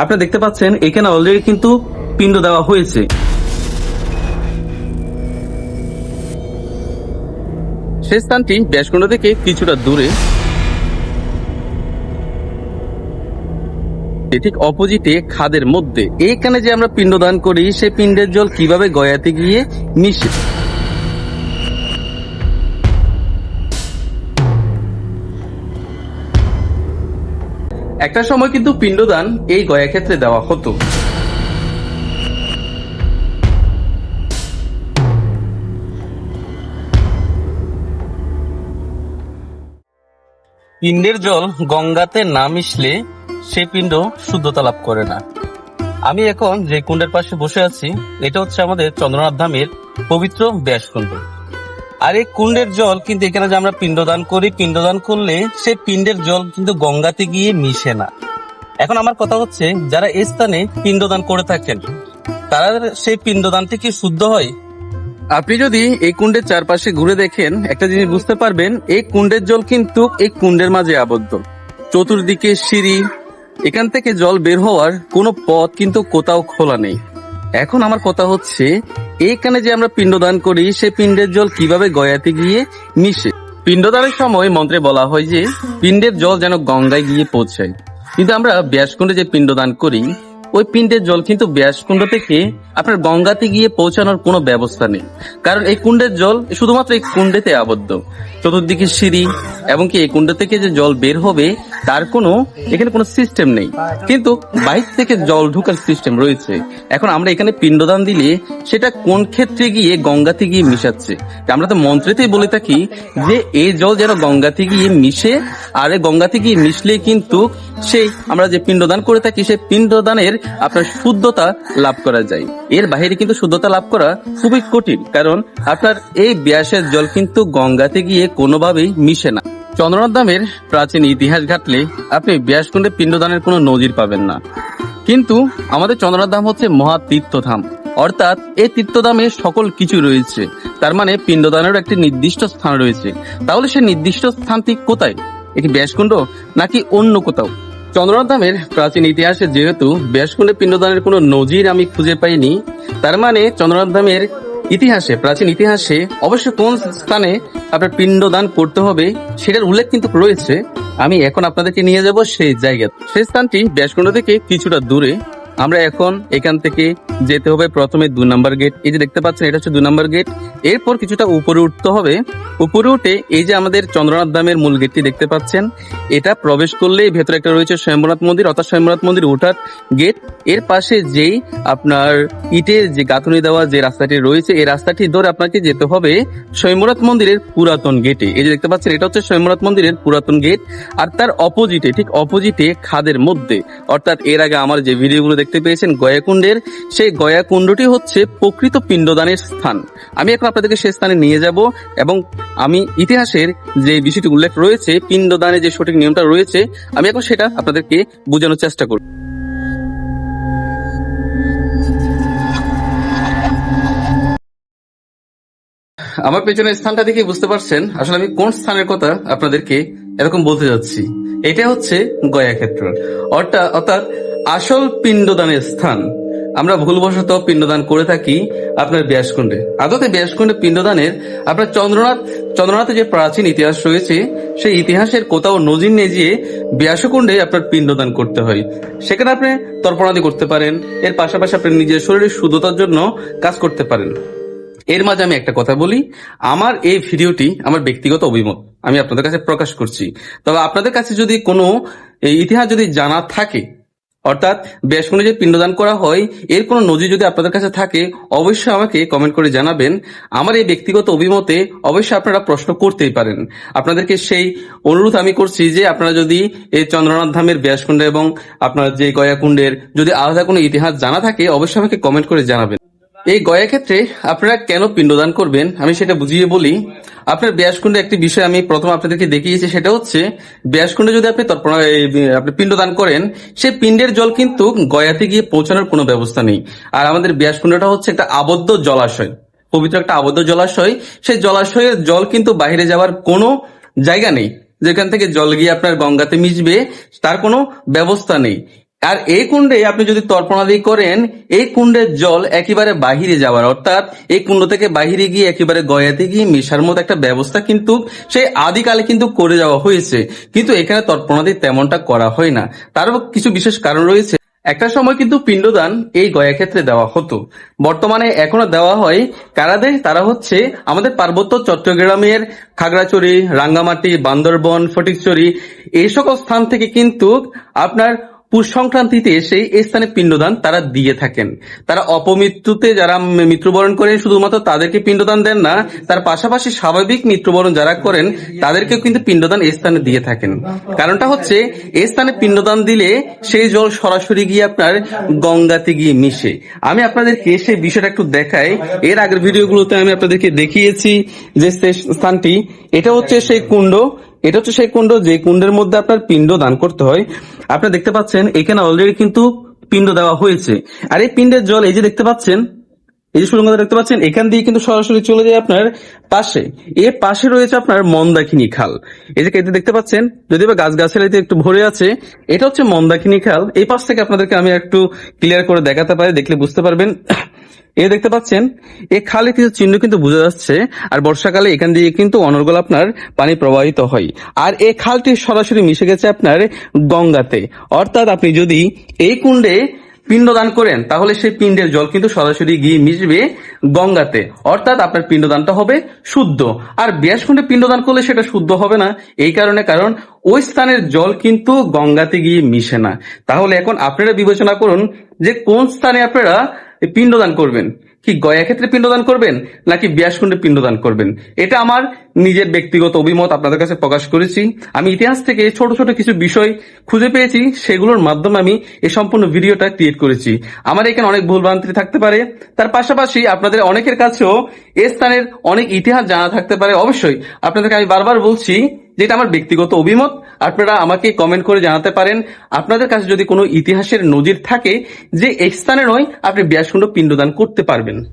আপনারা দেখতে পাচ্ছেন, এখানে অলরেডি কিন্তু পিণ্ড দেওয়া হয়েছে। সেই স্থানটি ব্যাসকুণ্ড থেকে কিছুটা দূরে। ঠিক অপোজিটে খাদের মধ্যে। এখানে যে আমরা পিণ্ডদান করি সেই পিণ্ডের জল কীভাবে গয়াতে গিয়ে মিশে? একটা সময় কিন্তু পিণ্ডদান এই গয়া ক্ষেত্রে দেওয়া হতো। পিণ্ডের জল গঙ্গাতে না মিশলে সে পিণ্ড শুদ্ধতা লাভ করে না। আমি এখন যে কুণ্ডের পাশে বসে আছি, এটা হচ্ছে আমাদের চন্দ্রনাথ ধামের পবিত্র ব্যাসকুণ্ড। আর এই কুণ্ডের জল কিন্তু এখানে যে আমরা পিণ্ডদান করি, পিণ্ডদান করলে সেই পিণ্ডের জল কিন্তু গঙ্গাতে গিয়ে মিশে না। এখন আমার কথা হচ্ছে, যারা এই স্থানে পিণ্ডদান করে থাকেন, তারা সেই পিণ্ডদানটি কি শুদ্ধ হয়? আপনি যদি এই কুণ্ডের চারপাশে ঘুরে দেখেন, একটা জিনিস বুঝতে পারবেন, এই কুণ্ডের জল কিন্তু এই কুণ্ডের মাঝে আবদ্ধ। চতুর্দিকে সিঁড়ি, এখান থেকে জল বের হওয়ার কোনো পথ কিন্তু কোথাও খোলা নেই। এখন আমার কথা হচ্ছে এখানে যে আমরা পিণ্ডদান করি, সে পিণ্ডের জল কীভাবে গয়াতে গিয়ে মিশে? পিণ্ডদানের সময় মন্ত্রে বলা হয় যে, পিণ্ডের জল যেন গঙ্গায় গিয়ে পৌঁছায়। কিন্তু আমরা ব্যাসকুণ্ডে যে পিণ্ডদান করি, ওই পিণ্ডের জল কিন্তু ব্যাসকুণ্ড থেকে আপনার গঙ্গাতে গিয়ে পৌঁছানোর কোনো ব্যবস্থা নেই। কারণ এই কুণ্ডের জল শুধুমাত্র এই কুণ্ডেতে আবদ্ধ। চতুর্দিকে সিঁড়ি, এবং কি এই কুণ্ড থেকে যে জল বের হবে, তার কোনো, এখানে কোনো সিস্টেম নেই। কিন্তু বাইরে থেকে জল ঢুকার সিস্টেম রয়েছে। এখন আমরা এখানে পিণ্ডদান দিলে সেটা কোন ক্ষেত্রে গিয়ে গঙ্গাতে গিয়ে মিশাচ্ছে? আমরা তো মন্ত্রেতেই বলে থাকি যে, এই জল যেন গঙ্গাতে গিয়ে মিশে, আর গঙ্গাতে গিয়ে মিশলে কিন্তু সেই, আমরা যে পিণ্ডদান করে থাকি, সেই পিণ্ডদানের আপনার শুদ্ধতা লাভ করা যায়। এর বাইরে কিন্তু শুদ্ধতা লাভ করা খুবই কঠিন, কারণ আপনার এই ব্যাসের জল কিন্তু গঙ্গাতে গিয়ে কোনোভাবেই মিশে না। চন্দ্রনাথ ধামের প্রাচীন ইতিহাস ঘাটলে আপনি ব্যাসকুণ্ডে পিণ্ডদানের কোনো নজির পাবেন না। কিন্তু আমাদের চন্দ্রনাথ ধাম হচ্ছে মহা তীর্থধাম। অর্থাৎ এই তীর্থধামে সকল কিছু রয়েছে। তার মানে পিণ্ডদানের একটি নির্দিষ্ট স্থান রয়েছে। তাহলে সে নির্দিষ্ট স্থানটি কোথায়? এটি ব্যাসকুণ্ড নাকি অন্য কোথাও? চন্দ্রনাথ ধামের প্রাচীন ইতিহাসে যেহেতু ব্যাসকুণ্ডে পিণ্ডদানের কোনো নজির আমি খুঁজে পাইনি, তার মানে চন্দ্রনাথ ধামের ইতিহাসে, প্রাচীন ইতিহাসে অবশ্য কোন স্থানে আপনার পিণ্ডদান করতে হবে সেটার উল্লেখ কিন্তু রয়েছে। আমি এখন আপনাদেরকে নিয়ে যাব সেই জায়গা সেই স্থানটি ব্যাসকুণ্ড থেকে কিছুটা দূরে। আমরা এখন এখান থেকে যেতে হবে প্রথমে দু নম্বর গেট। এই যে দেখতে পাচ্ছেন, এটা হচ্ছে দু নম্বর গেট। এরপর কিছুটা উপরে উঠতে হবে। উপরে উঠে এই যে আমাদের চন্দ্রনাথ ধামের মূল গেটটি দেখতে পাচ্ছেন, এটা প্রবেশ করলেই ভেতরে একটা রয়েছে স্বয়ম্ভনাথ মন্দির। অর্থাৎ স্বয়ম্ভনাথ মন্দির ওঠার গেট। এর পাশে যেই আপনার ইটের যে গাঁথনি দেওয়া যে রাস্তাটি রয়েছে, এই রাস্তাটি ধরে আপনাকে যেতে হবে স্বয়ম্ভনাথ মন্দিরের পুরাতন গেটে এই যে দেখতে পাচ্ছেন, এটা হচ্ছে স্বয়ম্ভনাথ মন্দিরের পুরাতন গেট আর তার অপোজিটে ঠিক অপোজিটে খাদের মধ্যে। অর্থাৎ এর আগে আমার যে ভিডিওগুলো দেখতে পেয়েছেন, গয়াকুণ্ডের, সেই গয়াকুণ্ডটি হচ্ছে প্রকৃত পিণ্ডদানের স্থান। আমি এখন আপনাদেরকে সেই স্থানে নিয়ে যাব, এবং আমি ইতিহাসের যে বিষয়টি উল্লেখ রয়েছে পিণ্ডদানের যে সঠিক নিয়মটা রয়েছে, আমি এখন সেটা আপনাদেরকে বোঝানোর চেষ্টা করব। আমার পেছনের স্থানটা দেখে বুঝতে পারছেন আসলে আমি কোন স্থানের কথা আপনাদেরকে এরকম বলতে যাচ্ছি। এটা হচ্ছে গয়া ক্ষেত্র। অর্থাৎ অর্থাৎ আসল পিণ্ডদানের স্থান। আমরা ভুলবশত পিণ্ডদান করে থাকি আপনার ব্যাসকুণ্ডে। আদতে ব্যাসকুণ্ডে পিণ্ডদানের আপনার চন্দ্রনাথ, চন্দ্রনাথের যে প্রাচীন ইতিহাস রয়েছে, সেই ইতিহাসের কোথাও নজির নিয়ে গিয়ে ব্যাসকুণ্ডে আপনার পিণ্ডদান করতে হয়। সেখানে আপনি তর্পণাদি করতে পারেন, এর পাশাপাশি আপনি নিজের শরীরের শুদ্ধতার জন্য কাজ করতে পারেন। এর মাঝে আমি একটা কথা বলি। আমার এই ভিডিওটি আমার ব্যক্তিগত অভিমত, আমি আপনাদের কাছে প্রকাশ করছি। তবে আপনাদের কাছে যদি কোনো ইতিহাস যদি জানা থাকে, অর্থাৎ ব্যাসকুণ্ডে যে পিণ্ডদান করা হয়, এর কোনো নজির যদি আপনাদের কাছে থাকে, অবশ্যই আমাকে কমেন্ট করে জানাবেন। আমার এই ব্যক্তিগত অভিমতে অবশ্যই আপনারা প্রশ্ন করতেই পারেন। আপনাদেরকে সেই অনুরোধ আমি করছি যে আপনারা যদি এই চন্দ্রনাথ ধামের ব্যাসকুণ্ড এবং আপনার যে গয়াকুণ্ডের যদি আলাদা কোনো ইতিহাস জানা থাকে, অবশ্যই আমাকে কমেন্ট করে জানাবেন। এই গয়া ক্ষেত্রে আপনারা কেন পিণ্ডদান করবেন? আমি সেটা বুঝিয়ে বলি। আপনার ব্যাসকুণ্ডে একটি বিষয় আমি প্রথম আপনাদেরকে দেখিয়েছি, সেটা হচ্ছে ব্যাসকুণ্ডে যদি আপনি আপনি পিণ্ডদান করেন, সেই পিণ্ডের জল কিন্তু গয়াতে গিয়ে পৌঁছানোর কোনো ব্যবস্থা নেই। আর আমাদের ব্যাসকুণ্ডটা হচ্ছে একটা আবদ্ধ জলাশয়, পবিত্র একটা আবদ্ধ জলাশয়। সেই জলাশয়ের জল কিন্তু বাইরে যাওয়ার কোনো জায়গা নেই। যেখান থেকে জল গিয়ে আপনার গঙ্গাতে মিশবে, তার কোনো ব্যবস্থা নেই। আর এই কুণ্ডে আপনি যদি তর্পণাদি করেন, এই কুণ্ডের জল একেবারে বাহিরে যাওয়ার, অর্থাৎ এই কুণ্ড থেকে বাহিরে গিয়ে একেবারে গয়াতে গিয়ে মেশার মতো একটা ব্যবস্থা কিন্তু সেই আদিকালে কিন্তু করে যাওয়া হয়েছে। কিন্তু এখানে তর্পণাদি তেমনটা করা হয় না। তারও কিছু বিশেষ কারণ রয়েছে। একটা সময় কিন্তু পিণ্ডদান এই গয়া ক্ষেত্রে দেওয়া হতো। বর্তমানে এখনও দেওয়া হয়। কারা দেয় তারা হচ্ছে আমাদের পার্বত্য চট্টগ্রামের খাগড়াছড়ি, রাঙ্গামাটি, বান্দরবন, ফটিকছড়ি এই সকল স্থান থেকে কিন্তু আপনার পুষ সংক্রান্তিতে এসে এই স্থানে পিণ্ডদান তারা দিয়ে থাকেন। তারা অপমৃত্যুতে যারা মৃত্যুবরণ করেন, শুধুমাত্র তাদেরকে পিণ্ডদান দেন না, তার পাশাপাশি স্বাভাবিক মৃত্যুবরণ যারা করেন, তাদেরকেও কিন্তু পিণ্ডদান এই স্থানে দিয়ে থাকেন। কারণটা হচ্ছে এই স্থানে পিণ্ডদান দিলে সেই জল সরাসরি গিয়ে আপনার গঙ্গাতে গিয়ে মিশে। আমি আপনাদেরকে সেই বিষয়টা একটু দেখাই। এর আগের ভিডিওগুলোতে আমি আপনাদেরকে দেখিয়েছি যে স্থানটি, এটা হচ্ছে সেই কুণ্ড এটা হচ্ছে সেই কুণ্ড, যে কুণ্ডের মধ্যে আপনার পিণ্ড দান করতে হয়। আপনারা দেখতে পাচ্ছেন, এখানে অলরেডি কিন্তু পিণ্ড দেওয়া হয়েছে। আর এই পিণ্ডের জল, এই যে দেখতে পাচ্ছেন, এই যে সুরঙ্গটা দেখতে পাচ্ছেন, এখান দিয়ে কিন্তু সরাসরি চলে যায় আপনার পাশে। এর পাশে রয়েছে আপনার মন্দাকিনী খাল। এই যে কেটে দেখতে পাচ্ছেন যদি বা গাছ গাছালিতে একটু ভরে আছে, এটা হচ্ছে মন্দাকিনী খাল। এই পাশ থেকে আপনাদেরকে আমি একটু ক্লিয়ার করে দেখাতে পারি, দেখলে বুঝতে পারবেন। এই দেখতে পাচ্ছেন এই খালে কিছু চিহ্ন কিন্তু বোঝা যাচ্ছে, আর বর্ষাকালে এখান দিয়ে কিন্তু অনর্গল আপনার পানি প্রবাহিত হয়। আর এই খালটি সরাসরি মিশে গেছে আপনার গঙ্গাতে। অর্থাৎ আপনি যদি এই কুণ্ডে পিণ্ডদান করেন, তাহলে সেই পিণ্ডের জল কিন্তু সরাসরি গিয়ে মিশবে গঙ্গাতে। অর্থাৎ আপনার পিণ্ডদানটা হবে শুদ্ধ। আর ব্যাসকুণ্ডে পিণ্ডদান করলে সেটা শুদ্ধ হবে না, এই কারণে কারণ ওই স্থানের জল কিন্তু গঙ্গাতে গিয়ে মিশে না। তাহলে এখন আপনারা বিবেচনা করুন যে কোন স্থানে আপনারা পিণ্ডদান করবেন। কি গয়া ক্ষেত্রে পিণ্ডদান করবেন, নাকি ব্যাসকুণ্ডে পিণ্ডদান করবেন? এটা আমার নিজের ব্যক্তিগত অভিমত, আপনাদের কাছে প্রকাশ করেছি। আমি ইতিহাস থেকে ছোট ছোট কিছু বিষয় খুঁজে পেয়েছি, সেগুলোর মাধ্যমে আমি এই সম্পূর্ণ ভিডিওটা ক্রিয়েট করেছি। আমার এখানে অনেক ভুলভ্রান্তি থাকতে পারে। তার পাশাপাশি আপনাদের অনেকের কাছেও এ স্থানের অনেক ইতিহাস জানা থাকতে পারে। অবশ্যই আপনাদেরকে আমি বারবার বলছি যেটা আমার ব্যক্তিগত অভিমত, আপনারা আমাকে কমেন্ট করে জানাতে পারেন। আপনাদের কাছে যদি কোনো ইতিহাসের নজির থাকে যে স্থানে নয়, আপনি ব্যাসকুণ্ড পিণ্ডদান করতে পারবেন।